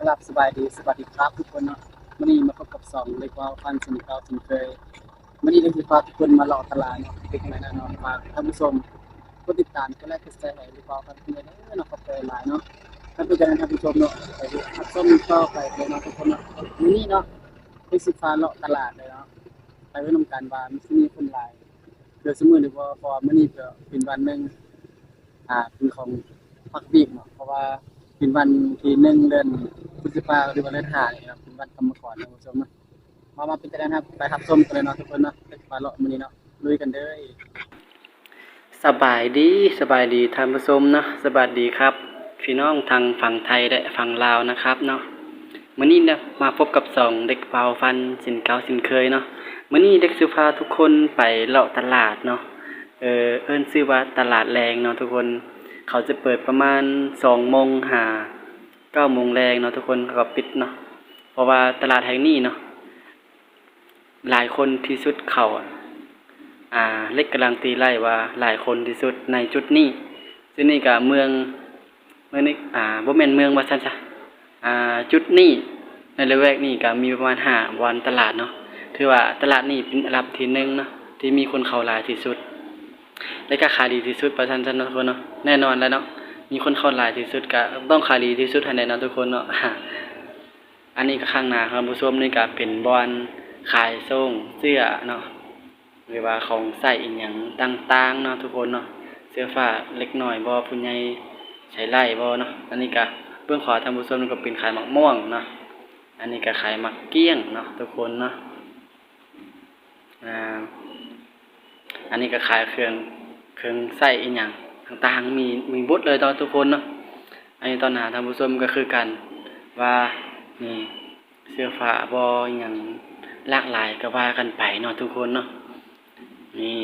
กลับสบายดีสวัสดีครับทุกคนเนาะวันนี้มาพบกับสองเล็กว่าฟันสนิทเก่าสนิทเคยวันนี้เราจะพาทุกคนมาเลาะตลาดเนาะเป็นยังไงนะเนาะฝากท่านผู้ชมกดติดตามกดไลค์กดแชร์ห้เล็กว่าฟันเพื่อนเนาะเนาะขอบคุณหลายเนาะถ้าเป็นการท่านผู้ชมเนาะไปดูอัดส้มต่อไปเลยเนาะทุกคนเนาะวันนี้เนาะไปสิฟ้าเลาะตลาดเลยเนาะไปไว้นำการว่ามีที่มีคนหลายเดือสมือหรือว่าพอมื้อนี้ก็เป็นวันหนึ่งอ่าเป็นของพักบีกเนาะเพราะว่า เป็นวันที่หนึ่งเดือนพฤษภาคมหรือวันเดือนห้าเนี่ยครับเป็นวันกรรมกรนะคุณผู้ชมนะมามาเป็นจะได้นะครับไปรับชมกันเลยเนาะทุกคนเนาะไปเลาะมือนี้เนาะลุยกันเด้อสบายดีสบายดีท่านผู้ชมเนาะสบายดีครับพี่น้องทางฝั่งไทยและฝั่งลาวนะครับเนาะมื้อนี้เนี่ยมาพบกับสองเด็กเบาฟันสินเก่าสินเคยเนาะมื้อนี้เด็กสิพาทุกคนไปเลาะตลาดเนาะเออเอิ้นชื่อว่าตลาดแรงเนาะทุกคน เขาจะเปิดประมาณสองโมงหาเก้าโมงแรงเนาะทุกคนเขาก็ปิดเนาะเพราะว่าตลาดแห่งนี้เนาะหลายคนที่สุดเขาอ่าเล็กกำลังตีไล่ว่าหลายคนที่สุดในจุดนี้ซึ่งนี่ก็เมืองเมืองนี้อ่าบ่แม่นเมืองว่าซั่นซะอ่าจุดนี้ในละแวกนี้ก็มีประมาณห้าวันตลาดเนาะถือว่าตลาดนี้เป็นอันดับที่หนึ่งเนาะที่มีคนเข้าหลายที่สุด และก็ขายดีที่สุดประชันชันทุกคนเนาะแน่นอนแล้วเนาะมีคนเข้าหลายที่สุดก็ต้องขายดีที่สุดให้ได้เนาะทุกคนเนาะอันนี้ก็ข้างหน้าครับผู้ชมนี่ก็เป็นบอนขายส่งเสื้อเนาะหรือว่าของใส่อีหยังต่างๆเนาะทุกคนเนาะเสื้อผ้าเล็กน้อยบ่ผู้ใหญ่ใช้ไล่บ่เนาะอันนี้ก็เบื้องขวาท่านผู้ชมนี่ก็เป็นขายหมักม่วงเนาะอันนี้ก็ขายหมักเกี้ยงเนาะทุกคนเนาะอ่าอันนี้ก็ขายเครื่อง เครื่องใส่อีหยังต่างๆ มีมีบดเลยตอนทุกคนเนาะอันนี้ตอนหาท่านผู้ชมก็คือกันว่านี่เสื้อผ้าบอหยังหลากหลายก็ว่ากันไปเนาะทุกคนเนาะนี่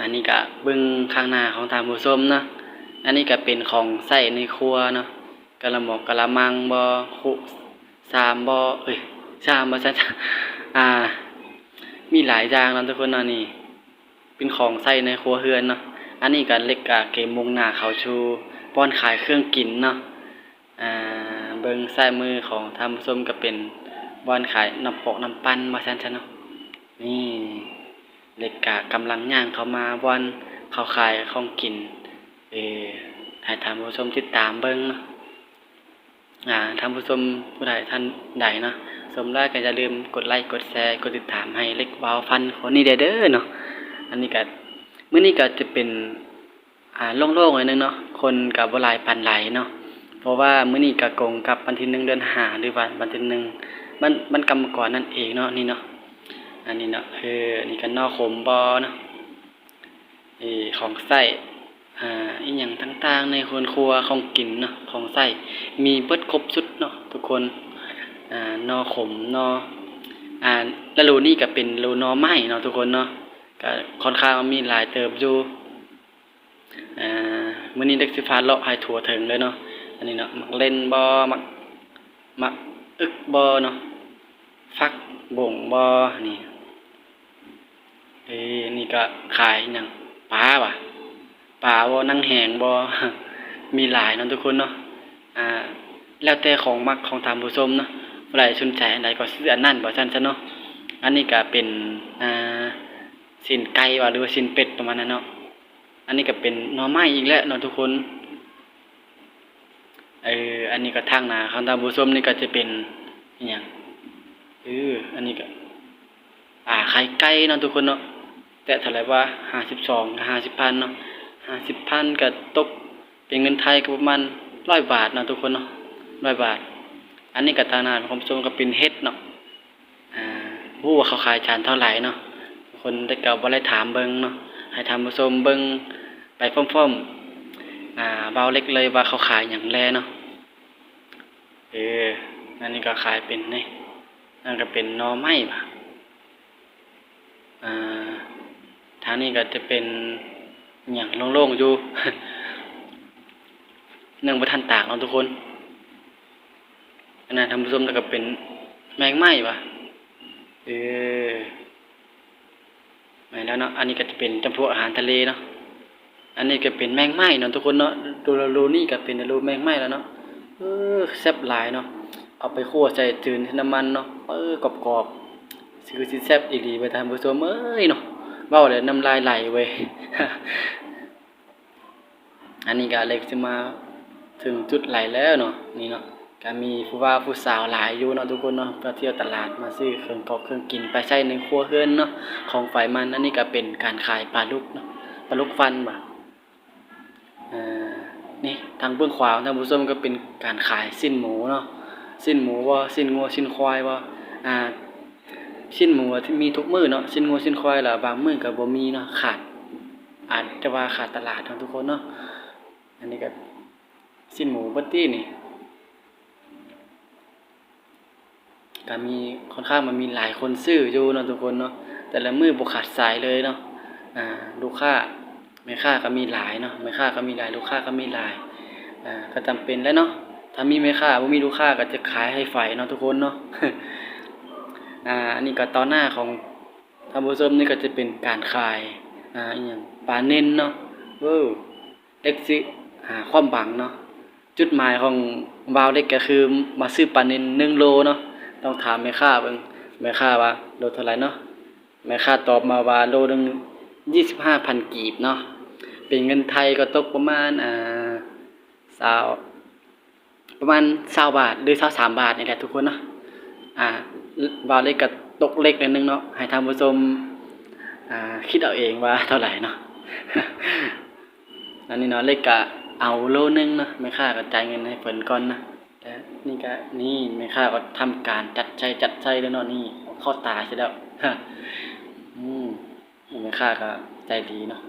อันนี้ก็บิ่งข้างหน้าของทานผู้ชมเนาะอันนี้ก็เป็นของใส่ในครัวเนาะกะละหมอกกะละมังบ่คุสามบ่เอ้ยสามบ่ซั่นอ่า มีหลายอย่างนาะทุกคนเนาะนี่ เป็นของใส่ในครัวเรือนเนาะอันนี้ก็เล็กกะเกมมุงหน้าเขาชูป้อนขายเครื่องกินเนาะอ่าเบิ่งซ้ายมือของทำส้มก็เป็นบ้อนขายน้ำปอกน้ำปั้นมาซั่นซะเนาะนี่เล็กกะกำลังย่างเขามาบ้อนเขาขายของกินเออให้ท่าผู้ชมติดตามเบิ่งเนาะอ่าท่านผู้ชมผู้ใดท่านใดเนาะสมแรกก็อย่าลืมกดไลค์กดแชร์กดติดตามให้เล็กวาวฟันคนนี้เด้อเนาะ อันนี้ก็มื้อนี้ก็จะเป็นอ่าโล่งๆหน่อยนึงเนาะคนก็บ่หลายปานใดเนาะเพราะว่ามื้อนี้ก็กงกับวันที่หนึ่งเดือนหาหรือว่าวันที่หนึ่งมันมันกรรมกรนั่นเองเนาะนี่เนาะอันนี้เนาะเอออันนี้ก็นอกขมบ่เนาะเออของใส้อ่าอีหยังต่างๆ ในครัวครัวของกินเนาะของใส้มีเบิดครบสุดเนาะทุกคนอ่านอขมนออ่าแล้วรูนี่ก็เป็นรูนอไม้เนาะทุกคนเนาะ ก็ค่อนข้างมีหลายเติบอยู่อ่ามื้อนี้เด็กสิพาเลาะให้ทั่วถึงเลยเนาะ อันนี้เนาะมักเล่นบ่มักมักอึกบ่เนาะ ฟักบ่งบ่นี่เอ้นี่ก็ขายหยังปลาว่ะปลาบ่นั่งแหงบ่มีหลายเนาะทุกคนเนาะ อ่า แล้วแต่ของมักของทานผู้ชมเนาะผู้ใดสนใจอันใดก็ซื้ออันนั้นบ่ซั่นซะเนาะ อันนี้ก็เป็น อ่า สินไก่ว่าหรือว่าสินเป็ดประมาณนั้นเนาะอันนี้ก็เป็นหน่อไม้อีกแล้วเนาะทุกคนเอออันนี้ก็ทางนาของทานผู้มนี่ก็จะเป็นอิหยังเอออันนี้ก็อ่าไข่ไก่เนาะทุกคนเนาะแต่เท่าไหร่ว่า52กับ50,000เนาะ50,000ก็ตกเป็นเงินไทยก็ประมาณ100บาทเนาะทุกคนเนาะร้อยบาท อันนี้กับตานาของชมก็เป็นเฮ็ดเนาะอ่าผู้ว่าเขาขายจานเท่าไหร่เนาะ คนได้เก่าบ่ได้ถามเบิงเนาะให้ทำผู้ชมเบิงไปพร้อมๆอ่าเบาเล็กเลยว่าเขาขายหยังแลเนาะเอออันนี้ก็ขายเป็นนี่นั่นก็เป็นนอไม้ป่ะอ่าทางนี้ก็จะเป็นหยังโล่งๆอยู่เนื่องบ่ทันตากเนาะทุกคนอันนั้นทำผสมแล้วก็เป็นแมงไม้ปะเออ แล้วเนาะอันนี้ก็จะเป็นจำพวกอาหารทะเลเนาะอันนี้ก็เป็นแมงไหม้เนาะทุกคนเนาะดูรูนี่ก็เป็นรูแมงไหม้แล้วเนาะเออแซ่บหลายเนาะเอาไปคั่วใส่จืนน้ำมันเนาะเออกรอบๆคือสิแซ่บอีหลีไปท่านผู้ชมเอ้ยเนาะเว้าแล้วน้ำลายไหลเว้ยอันนี้ก็เลยจะมาถึงจุดไหลแล้วเนาะนี่เนาะ ก็มีผู้ว่าผู้สาวหลายอยู่เนาะทุกคนเนาะไปเที่ยวตลาดมาซื้อเครื่องกอกเครื่องกินไปใช้ในครัวเฮือนเนาะของฝ่ายมันอันนี้ก็เป็นการขายปลาลูกเนาะปลาลูกฟันบ่ะเออนี่ทางเบื้องขวาทางผู้ชมก็เป็นการขายสิ้นหมูเนาะสิ้นหมูบ่าสิ้นงัวสิ้นควายบ่าอ่าสิ้นหมูที่มีทุกมือเนาะสิ้นงัวสิ้นควายล่ะบางมือก็บ่มีเนาะขาดอาจจะว่าขาดตลาดเนาะทุกคนเนาะอันนี้ก็สิ้นหมูบัตตี้นี่ ก็มีค่อนข้างมันมีหลายคนซื้ออยู่เนาะทุกคนเนาะแต่ละมือบ่ขาดสายเลยเนาะอ่าลูกค้าแม่ค้าก็มีหลายเนาะแม่ค้าก็มีหลายลูกค้าก็มีหลายอ่าก็จำเป็นแล้วเนาะถ้ามีแม่ค้าบ่มีลูกค้าก็จะขายให้ไฟเนาะทุกคนเนาะอ่าอันนี้ก็ตอนหน้าของท่านผู้ชมนี่ก็จะเป็นการขายอ่าอีหยังปลาเน้นเนาะเว้อเล็กสิหาความบังเนาะจุดหมายของวาวเล็กก็คือมาซื้อปลานินหนึ่งโลเนาะ ต้องถามแม่ค้าเบิ่งแม่ค้าว่าโลเท่าไหร่เนาะแม่ค้าตอบมาว่าโลหนึงยี่สิบห้าพันกีบเนาะเป็นเงินไทยก็ตกประมาณอ่าสาวประมาณสาวบาทหรือสาวสามบาทนี่แหละทุกคนเนาะอ่าวาเล็กก็ตกเล็กนิดนึงเนาะให้ท่านผู้ชมอ่าคิดเอาเองว่าเท่าไหร่เนาะอันนี้เนาะเลขกกะเอาโลนึงเนาะแม่ค้าก็จ่ายเงินให้เพิ่นก่อนนะ และนี่ก็นี่แม่ค้าก็ทำการจัดใช้จัดใช้แล้วเนาะนี่เข้าตาใช่แล้วฮะอืมแม่ค้าก็ใจดีเนาะ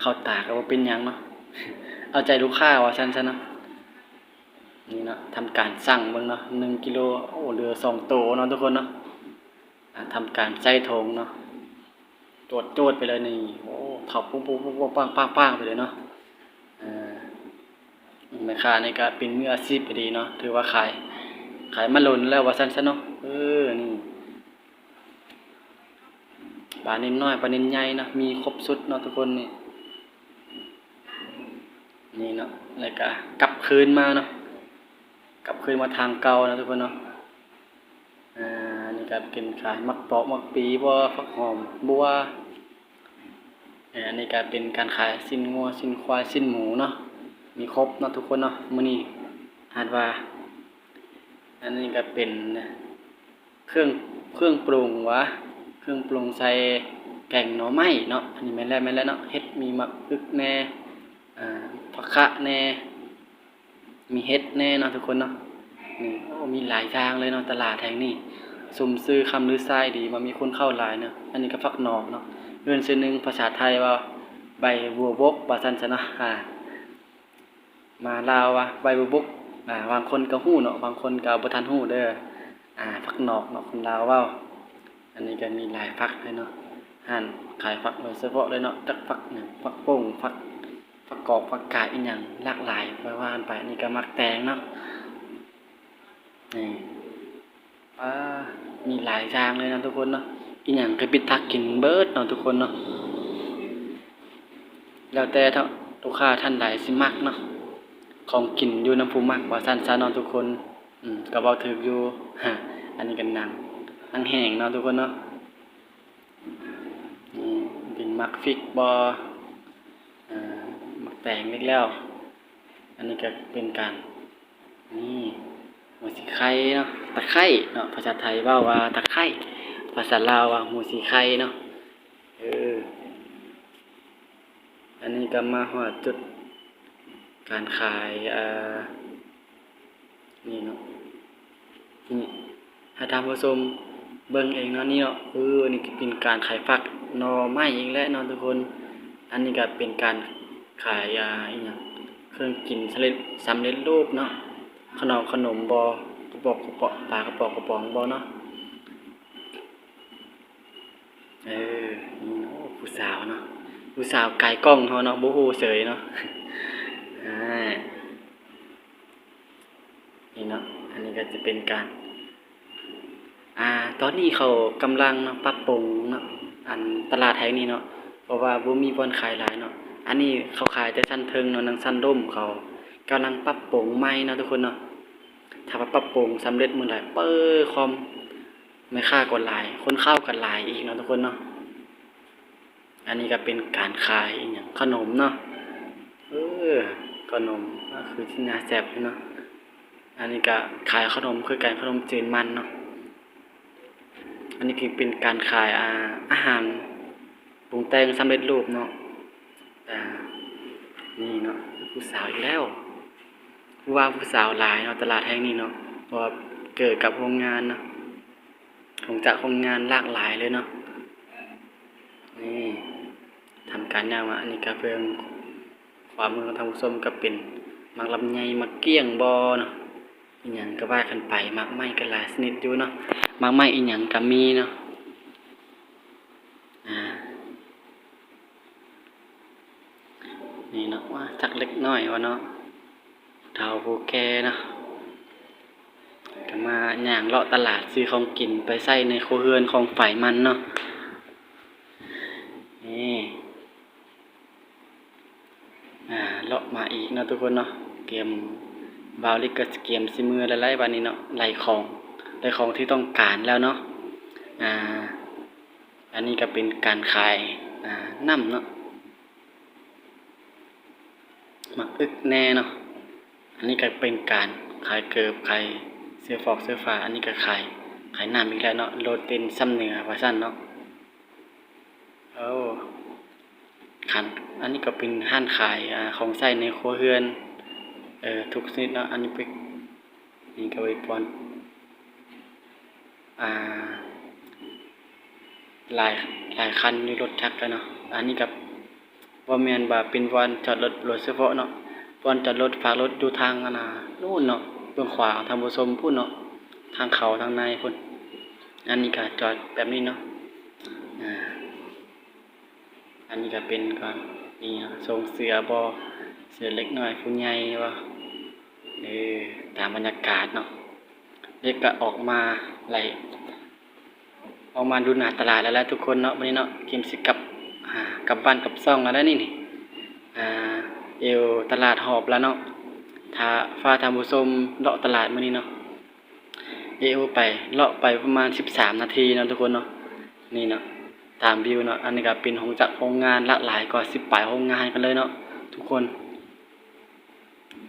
เข้าตาก็บ่เป็นยังเนาะเอาใจลูกค้าว่าซั่นซะเนาะนี่เนาะทำการสั่งเบิ่งเนาะ1กิโลโอ้เหลือ2โตเนาะทุกคนเนาะอ่าทำการใส่ถุงเนาะตรวจโจดไปเลยนี่โอ้ขับปุ๊บปุ๊บปุ๊บปุ๊บปังปังปังไปเลยเนาะ แม่ค้านี่ก็เป็นมืออาชีพไปดีเนาะถือว่าขาย ขายมาหล่นแล้วว่าซั่นซะเนาะเออนี่ปลาเนินน้อยปลาเนินใหญ่เนาะมีครบสุดเนาะทุกคนนี่นี่เนาะแล้วก็กลับคืนมาเนาะกลับคืนมาทางเก่านะทุกคนเนาะอ่านี่ก็เป็นขายมักปอกมักปีบัวฟักหอมบัวอันนี้ก็เป็นการขายสิ้นงัวสิ้นควายสิ้นหมูเนาะ มีครบเนาะทุกคนเนาะมือนี้อาจว่า อันนี้ก็เป็นเครื่องเครื่องปรุงวะเครื่องปรุงใส่แกงหน่อไม้เนาะอันนี้แม่นแล้วแม่นแล้วเนาะเฮ็ดมีมักอึกแน่อ่าผักคะแน่มีเฮ็ดแน่เนาะทุกคนเนาะนี่โอ้มีหลายทางเลยเนาะตลาดแห่งนี้สุ่มซื้อคำลือทรายดีมามีคนเข้าหลายเนาะอันนี้ก็ฟักหนอกเนาะเงินซื้อหนึ่งภาษาไทยว่าใบบัวบกว่าซันซะเนะอ่า มาลาวว่าใบบัวบกอ่าบางคนก็ฮู้เนาะบางคนก็บ่ทันฮู้เด้ออ่าฟักนอกเนาะคนลาวเว้าอันนี้ก็มีหลายฟักเลยเนาะห้านขายฟักโดยเฉพาะเลยเนาะจักฟักหยังฟักโป่งฟักฟักกอกฟักกาอีหยังหลากหลายไปว่ากันไปอันนี้ก็มักแตงเนาะนี่อ่ามีหลายทางเลยนะทุกคนเนาะอีหยังก็ปิดทักกินเบิดเนาะทุกคนเนาะแล้วแต่ท่าลูกค้าท่านใดสิมักเนาะ ของกินอยู่น้ำผู้มักว่าซั่นซะเนาะทุกคนอืมก็เว้าถูกอยู่ฮะอันนี้ก็หนังหนังแห้งเนาะทุกคนเนาะนี่เป็นมักฟิกบอมักแตงเล็กแล้ว อันนี้ก็เป็นการนี่หมูสีไข่เนาะตะไคร่เนาะภาษาไทยว่าว่าตะไคร่ภาษาลาวว่าหมูสีไข่เนาะเอออันนี้ก็มาฮอดจุด การขายอ่านี่เนาะนี่ให้ทานผู้ชมเบิ่งเองเนาะนี่เนาะเออนี่เป็นการขายฟักนอไม้อีกแล้วเนาะทุกคน อันนี้ก็เป็นการขายอ่าอีหยังเครื่องกินสำเร็จสำเร็จรูปเนาะขนมขนมบอกระบอกกระป๋องปลากระป๋องกระป๋องบอเนาะเออผู้สาวเนาะผู้สาวไกลกล้องเขาเนาะบูฮูเสยเนาะ อ่านี่เนาะอันนี้ก็จะเป็นการอ่าตอนนี้เขากำลังปรับปรุงเนาะอันตลาดแห่งนี้เนาะเพราะว่าบ่มีบอนขายหลายเนาะอันนี้เขาขายแต่ชั้นเทิงเนาะนังชั้นร่มเขากำลังปรับปรุงใหม่เนาะทุกคนเนาะถ้าปรับปรุงสำเร็จมื้อใดเปิ้อคอมไม่ค่ากดหลาย คนเข้ากันหลายอีกเนาะทุกคนเนาะอันนี้ก็เป็นการขายอย่างขนมเนาะเออ ขนมก็คือที่นาแซ่บอยู่เนาะอันนี้ก็ขายขนมคือการขนมจีนมันเนาะอันนี้คือเป็นการขายอาอาหารปรุงแต่งสำเร็จรูปเนาะอ่านี่เนาะผู้สาวอีกแล้วผู้ว่าผู้สาวหลายเนาะตลาดแห่งนี้เนาะเพราะว่าเกิดกับโรงงานเนาะของจากโรงงานหลากหลายเลยเนาะนี่ทำการย่างมาอันนี้ก็เพิ่ง ความมือของทางผู้ชมก็เป็นมักลำไยมักเกี้ยงบอเนาะอีหยังก็ว่ากันไปมักไม้ก็หลายชนิดอยู่เนาะมักไม้อีหยังก็มีเนาะอ่านี่เนาะว่าจักเล็กน้อยวะเนาะเท่าผู้แก่เนาะก็มาย่างเลาะตลาดซื้อของกินไปใส่ในครัวเรือนของฝ่ายมันเนาะนี่อ่าเลาะมาอีกเนาะทุกคนเนาะเกมบาวลิกกับเกมซิมือหลายๆวันนี้เนาะไล่ของไล่ของที่ต้องการแล้วเนาะอ่าอันนี้ก็เป็นการขายอ่าน้ำเนาะมักอึกแน่เนาะอันนี้ก็เป็นการขายเกิบขายเสื้อฟอกเสื้อฟ้าอันนี้ก็ขายขายน้ำอีกแล้วเนาะโรตีนซ้ำเหนือว่าซั่นเนาะโอ้ ขันอันนี้ก็เป็นห้านขายอของใช้ในครัวเรือนเอ่อทุกชนิดเนาะอันนี้เป็นนี่ก็ไว้ปอนอ่าหลายหลายคันในรถจักแล้วเนาะอันนี้กับว่าแม่นว่าเป็นวันจอดรถรถเฉพาะเนาะวันจอดรถฝากรถอยู่ทางอันนะนู่นเนาะเบื้องขวาทางผู้ชมพุ่นเนาะทางเขาทางในพุ่นอันนี้ก็จอดแบบนี้เนาะอ่า อันนี้ก็เป็นก่อนนี่ทรงเสือบ่เสือเล็กหน้อยผู้ใหญ่บ่เออตามบรรยากาศเนาะเด็กก็ออกมาไหลออกมาดูหน้าตลาดแล้วแหละทุกคนเนาะวันนี้เนาะกิมสิกับกลับบ้านกลับซ่องแล้วนี่นี่อ่าเอวตลาดหอบแล้วเนาะถ้าฟ้าทำบุชมเลาะตลาดมื้อนี้เนาะเอวไปเลาะไปประมาณ 13 นาทีเนาะทุกคนเนาะนี่เนาะ ตามวิวเนาะอันนี้ก็เป็นของจากโรงงานลากหลายกว่า10ปลายโรงงานกันเลยเนาะทุกคน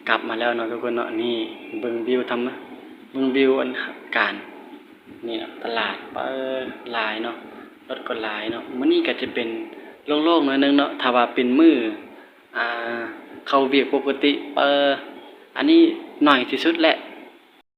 กลับมาแล้วเนาะทุกคนเนาะนี่เบิ่งวิวทำนะเบิ่งวิวอันการนี่นะตลาดเปิดลายเนาะรถก็ลายเนาะมื้อนี้ก็จะเป็นโล่งๆหน่อยนึงเนาะถ้าว่าเป็นมืออ่าเข้าเวียกปกติเปิดอันนี้หน่อยที่สุดแหละ